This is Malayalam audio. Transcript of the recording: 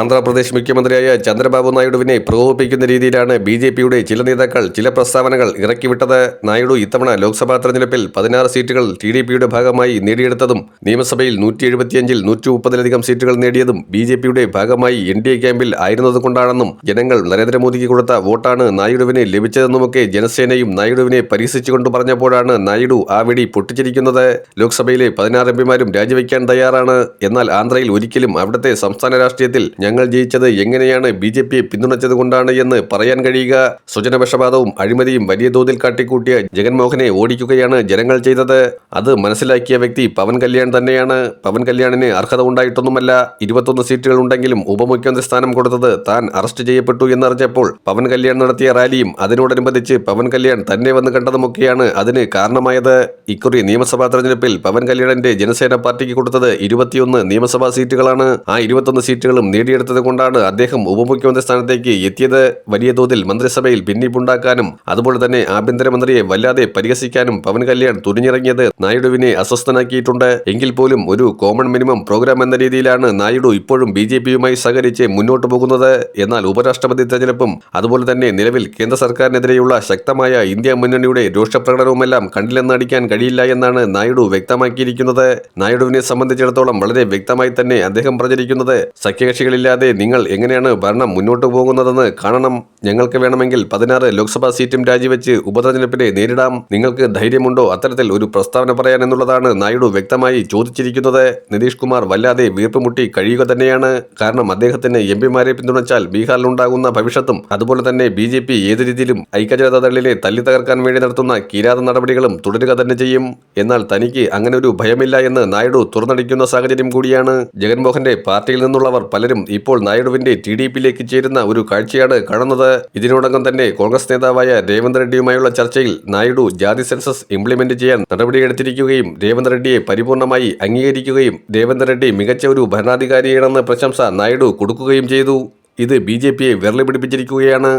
ആന്ധ്രാപ്രദേശ് മുഖ്യമന്ത്രിയായ ചന്ദ്രബാബു നായിഡുവിനെ പ്രകോപിപ്പിക്കുന്ന രീതിയിലാണ് ബി ജെ പിയുടെ ചില നേതാക്കൾ ചില പ്രസ്താവനകൾ ഇറക്കിവിട്ടത്. നായിഡു ഇത്തവണ ലോക്സഭാ തെരഞ്ഞെടുപ്പിൽ പതിനാറ് സീറ്റുകൾ ടി ഡി പിയുടെ ഭാഗമായി നേടിയെടുത്തതും നിയമസഭയിൽ നൂറ്റി എഴുപത്തിയഞ്ചിൽ നൂറ്റി മുപ്പതിലധികം സീറ്റുകൾ നേടിയതും ബി ജെ പിയുടെ ഭാഗമായി എൻ ഡി എ ക്യാമ്പിൽ ആയിരുന്നതുകൊണ്ടാണെന്നും ജനങ്ങൾ നരേന്ദ്രമോദിക്ക് കൊടുത്ത വോട്ടാണ് നായിഡുവിന് ലഭിച്ചതെന്നുമൊക്കെ ജനസേനയും നായിഡുവിനെ പരിഹസിച്ചുകൊണ്ട് പറഞ്ഞപ്പോഴാണ് നായിഡു ആ വെടി പൊട്ടിച്ചിരിക്കുന്നത്. ലോക്സഭയിലെ പതിനാറ് എംപിമാരും രാജിവെക്കാൻ തയ്യാറാണ്. എന്നാൽ ആന്ധ്രയിൽ ഒരിക്കലും അവിടുത്തെ സംസ്ഥാന രാഷ്ട്രീയത്തിൽ ഞങ്ങൾ ജയിച്ചത് എങ്ങനെയാണ് ബി ജെ പിയെ പിന്തുണച്ചത് കൊണ്ടാണ് എന്ന് പറയാൻ കഴിയുക. സ്വജനപക്ഷപാതവും അഴിമതിയും വലിയ തോതിൽ കാട്ടിക്കൂട്ടിയ ജഗൻമോഹനെ ഓടിക്കുകയാണ് ജനങ്ങൾ ചെയ്തത്. അത് മനസ്സിലാക്കിയ വ്യക്തി പവൻ കല്യാൺ തന്നെയാണ്. പവൻ കല്യാണിന് അർഹത ഉണ്ടായിട്ടൊന്നുമല്ല. ഇരുപത്തൊന്ന് സീറ്റുകൾ ഉണ്ടെങ്കിലും ഉപമുഖ്യമന്ത്രി സ്ഥാനം കൊടുത്തത് താൻ അറസ്റ്റ് ചെയ്യപ്പെട്ടു എന്നറിഞ്ഞപ്പോൾ പവൻ കല്യാൺ നടത്തിയ റാലിയും അതിനോടനുബന്ധിച്ച് പവൻ കല്യാൺ തന്നെ വന്ന് കണ്ടതുമൊക്കെയാണ് അതിന് കാരണമായത്. ഇക്കുറി നിയമസഭാ തെരഞ്ഞെടുപ്പിൽ പവൻ കല്യാണിന്റെ ജനസേന പാർട്ടിക്ക് കൊടുത്തത് ഇരുപത്തിയൊന്ന് നിയമസഭാ സീറ്റുകളാണ്. ആ ഇരുപത്തൊന്ന് സീറ്റുകളും നേടിയെടുത്തത് കൊണ്ടാണ് അദ്ദേഹം ഉപമുഖ്യമന്ത്രി സ്ഥാനത്തേക്ക് എത്തിയത്. വലിയ തോതിൽ മന്ത്രിസഭയിൽ ഭിന്നിപ്പുണ്ടാക്കാനും അതുപോലെ തന്നെ ആഭ്യന്തരമന്ത്രിയെ വല്ലാതെ പരിഹസിക്കാനും പവൻ കല്യാൺ തുനിഞ്ഞിറങ്ങിയത് നായിഡുവിനെ അസ്വസ്ഥനാക്കിയിട്ടുണ്ട്. എങ്കിൽ പോലും ഒരു കോമൺ മിനിമം പ്രോഗ്രാം എന്ന രീതിയിലാണ് നായിഡു ഇപ്പോഴും ബി ജെ പിയുമായി സഹകരിച്ച് മുന്നോട്ട് പോകുന്നത്. എന്നാൽ ഉപരാഷ്ട്രപതി തെരഞ്ഞെടുപ്പും അതുപോലെ തന്നെ നിലവിൽ കേന്ദ്ര സർക്കാരിനെതിരെയുള്ള ശക്തമായ ഇന്ത്യ മുന്നണിയുടെ രൂക്ഷപ്രകടനവുമെല്ലാം കണ്ടില്ലെന്നടിക്കാൻ കഴിയില്ല എന്നാണ് നായിഡു വ്യക്തമാക്കിയിരിക്കുന്നത്. നായിഡുവിനെ സംബന്ധിച്ചിടത്തോളം വളരെ വ്യക്തമായി തന്നെ അദ്ദേഹം പ്രചരിക്കുന്നത്. സഖ്യകക്ഷികളില്ലാതെ നിങ്ങൾ എങ്ങനെയാണ് ഭരണം മുന്നോട്ട് പോകുന്നതെന്ന് കാണണം ഞങ്ങൾക്ക് വേണമെങ്കിൽ പതിനാറ് ലോക്സഭാ സീറ്റും രാജിവെച്ച് ഉപതെരഞ്ഞെടുപ്പിനെ നേരിടാം. നിങ്ങൾക്ക് ധൈര്യമുണ്ടോ? അത്തരത്തിൽ ഒരു പ്രസ്താവന പറയാനെന്നുള്ളതാണ് നായിഡു വ്യക്തമായി ചോദിച്ചിരിക്കുന്നത്. നിതീഷ് കുമാർ വല്ലാതെ വീർപ്പുമുട്ടി കഴിയുക തന്നെയാണ്. കാരണം അദ്ദേഹത്തിന് എം പിമാരെ പിന്തുണച്ചാൽ ബീഹാറിലുണ്ടാകുന്ന ഭവിഷ്യത്തും അതുപോലെ തന്നെ ബി ജെ പി ഏത് രീതിയിലും ഐക്യജനതാദളിനെ തല്ലി തകർക്കാൻ വേണ്ടി നടത്തുന്ന കിരാത നടപടികളും തുടരുക തന്നെ ചെയ്യും. എന്നാൽ തനിക്ക് അങ്ങനെ ഒരു ഭയമില്ല എന്ന് നായിഡു തുറന്നടിക്കുന്ന സാഹചര്യം കൂടിയാണ്. ജഗൻമോഹന്റെ പാർട്ടിയിൽ നിന്നുള്ളവർ പലരും ഇപ്പോൾ നായിഡുവിന്റെ ടി ഡി പിയിലേക്ക് ചേരുന്ന ഒരു കാഴ്ചയാണ് കാണുന്നത്. ഇതിനോടകം തന്നെ കോൺഗ്രസ് നേതാവായ രേവന്ത് റെഡ്ഡിയുമായുള്ള ചർച്ചയിൽ നായിഡു ജാതി സെൻസസ് ഇംപ്ലിമെന്റ് ചെയ്യാൻ നടപടിയെടുത്തിരിക്കുകയും രേവന്ത് റെഡ്ഡിയെ പരിപൂർണമായി അംഗീകരിക്കുകയും രേവന്ത് റെഡ്ഡി മികച്ച ഒരു ഭരണാധികാരിയാണെന്ന് പ്രശംസ നായിഡു കൊടുക്കുകയും ചെയ്തു. ഇത് ബി ജെ പിയെ വിരളി പിടിപ്പിച്ചിരിക്കുകയാണ്.